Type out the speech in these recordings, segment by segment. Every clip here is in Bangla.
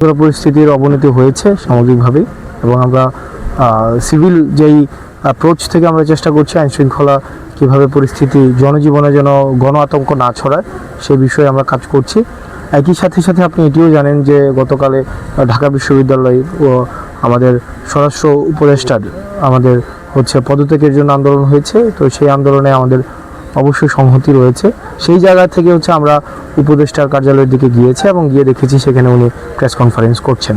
পুরো পরিস্থিতির অবনতি হয়েছে সামগ্রিকভাবে এবং আমরা সিভিল যেই অ্যাপ্রোচ থেকে আমরা চেষ্টা করছি আইন শৃঙ্খলা কীভাবে পরিস্থিতি জনজীবনে যেন গণ আতঙ্ক না ছড়ায়, সে বিষয়ে আমরা কাজ করছি। একই সাথে সাথে আপনি এটিও জানেন যে গতকালে ঢাকা বিশ্ববিদ্যালয় ও আমাদের স্বরাষ্ট্র উপদেষ্টার আমাদের হচ্ছে পদত্যাগের জন্য আন্দোলন হয়েছে। তো সেই আন্দোলনে আমাদের অবশ্যই সংহতি রয়েছে। সেই জায়গা থেকে হচ্ছে আমরা উপদেষ্টার কার্যালয়ের দিকে গিয়েছি এবং গিয়ে দেখেছি সেখানে উনি প্রেস কনফারেন্স করছেন।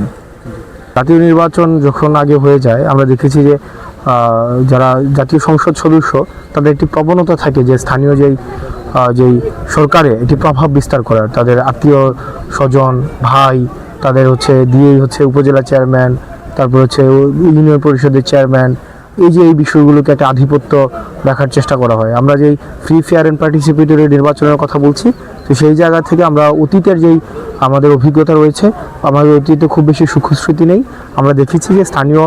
জাতীয় নির্বাচন যখন আগে হয়ে যায়, আমরা দেখেছি যে যারা জাতীয় সংসদ সদস্য, তাদের একটি প্রবণতা থাকে যে স্থানীয় যেই যেই সরকারে একটি প্রভাব বিস্তার করার। তাদের আত্মীয় স্বজন, ভাই, তাদের হচ্ছে দিয়েই হচ্ছে উপজেলা চেয়ারম্যান, তারপর হচ্ছে ইউনিয়ন পরিষদের চেয়ারম্যান এই যে এই বিষয়গুলোকে একটা আধিপত্য দেখার চেষ্টা করা হয়। আমরা যেই ফ্রি ফেয়ার অ্যান্ড পার্টিসিপেটরি নির্বাচনের কথা বলছি, তো সেই জায়গা থেকে আমরা অতীতের যেই আমাদের অভিজ্ঞতা রয়েছে, আমাদের অতীতে খুব বেশি সুখস্মৃতি নেই। আমরা দেখেছি যে স্থানীয়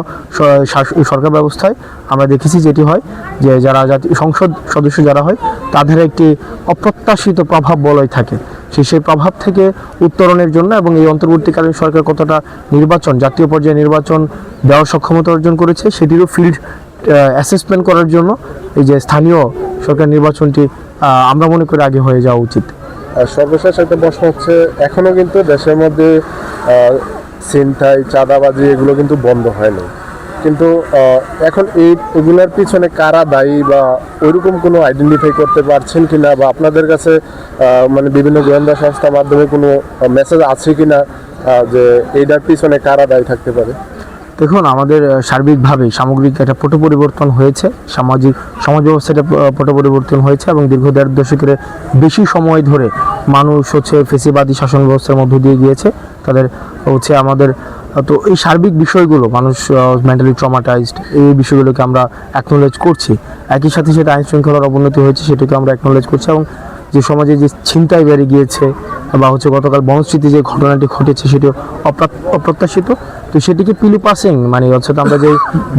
সরকার ব্যবস্থায় আমরা দেখেছি যেটি হয় যে যারা জাতীয় সংসদ সদস্য যারা হয়, তাদের একটি অপ্রত্যাশিত প্রভাব বলয় থাকে। সেই সেই প্রভাব থেকে উত্তরণের জন্য এবং এই অন্তর্বর্তীকালীন সরকার কতটা নির্বাচন, জাতীয় পর্যায়ে নির্বাচন দেওয়ার সক্ষমতা অর্জন করেছে সেটিরও ফিল্ড অ্যাসেসমেন্ট করার জন্য এই যে স্থানীয় সরকার নির্বাচনটি আমরা মনে করি আগে হয়ে যাওয়া উচিত। সর্বশেষ একটা প্রশ্ন হচ্ছে এখনও কিন্তু দেশের মধ্যে ছিনতাই, চাঁদাবাজি এগুলো কিন্তু বন্ধ হয়নি। কিন্তু এখন এই এগুলোর পিছনে কারা দায়ী বা ওইরকম কোনো আইডেন্টিফাই করতে পারছেন কিনা বা আপনাদের কাছে মানে বিভিন্ন গোয়েন্দা সংস্থার মাধ্যমে কোনো মেসেজ আছে কিনা আহ, যে এইটার পিছনে কারা দায়ী থাকতে পারে? দেখুন আমাদের সার্বিকভাবে সামগ্রিক একটা পট পরিবর্তন হয়েছে। সামাজিক সমাজ ব্যবস্থাটা পট পরিবর্তন হয়েছে এবং দীর্ঘ দেড় দশকের বেশি সময় ধরে মানুষ হচ্ছে ফেসিবাদী শাসন ব্যবস্থার মধ্য দিয়ে গিয়েছে। তাদের হচ্ছে আমাদের তো এই সার্বিক বিষয়গুলো, মানুষ মেন্টালি ট্রমাটাইজড এই বিষয়গুলোকে আমরা অ্যাকনোলেজ করছি। একই সাথে সেটা আইন শৃঙ্খলার অবনতি হয়েছে, সেটাকে আমরা অ্যাকনোলেজ করছি এবং যে সমাজে যে ছিনতাই বেড়ে গিয়েছে বা হচ্ছে গতকাল বনস্মৃতি যে ঘটনাটি ঘটেছে সেটি অপ্রত্যাশিত। তো সেটিকে পিলু পাসিং মানে হচ্ছে আমরা যে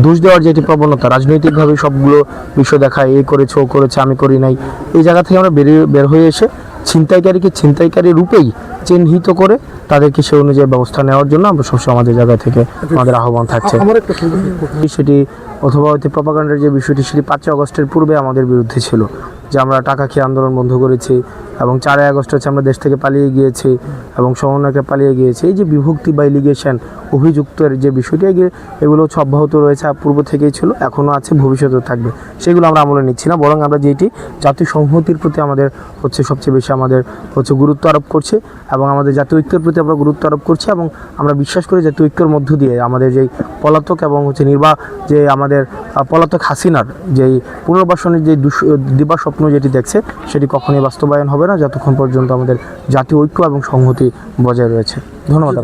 দোষ দেওয়ার যেটি প্রবণতা, রাজনৈতিকভাবে সবগুলো বিষয় দেখায়, এ করেছে, ও করেছে, আমি করি নাই, এই জায়গা থেকে আমরা বেরিয়ে, বের হয়ে এসে ছিনতাইকারীকে ছিনতাইকারী রূপেই চিহ্নিত করে তাদেরকে সে অনুযায়ী ব্যবস্থা নেওয়ার জন্য আমরা সবসময় আমাদের জায়গা থেকে আমাদের আহ্বান থাকছে। বিষয়টি সেটি অথবা হয়তো প্রপাগান্ডার যে বিষয়টি সেটি পাঁচই অগস্টের পূর্বে আমাদের বিরুদ্ধে ছিল যে আমরা টাকা খেয়ে আন্দোলন বন্ধ করেছি এবং চারই আগস্ট হচ্ছে আমরা দেশ থেকে পালিয়ে গিয়েছি এবং সমন্বয়কে পালিয়ে গিয়েছি। এই যে বিভক্তি বা ইলিগেশন অভিযুক্তের যে বিষয়টি, এগুলো- এগুলো হচ্ছে অব্যাহত রয়েছে পূর্ব থেকেই ছিল, এখনও আছে, ভবিষ্যতেও থাকবে। সেগুলো আমরা আমলে নিচ্ছি না, বরং আমরা যেটি জাতীয় সংহতির প্রতি আমাদের হচ্ছে সবচেয়ে বেশি আমাদের হচ্ছে গুরুত্ব আরোপ করছে এবং আমাদের জাতীয় ঐক্যের প্রতি আমরা গুরুত্ব আরোপ করছি এবং আমরা বিশ্বাস করি জাতীয় ঐক্যের মধ্য দিয়ে আমাদের যেই পলাতক এবং হচ্ছে নির্বাহ যে আমাদের পলাতক হাসিনার যেই পুনর্বাসনের যে দুষ দিবা স্বপ্ন যেটি দেখছে, সেটি কখনোই বাস্তবায়ন হবে না যতক্ষণ পর্যন্ত আমাদের জাতীয় ঐক্য এবং সংহতি বজায় রয়েছে ধন্যবাদ।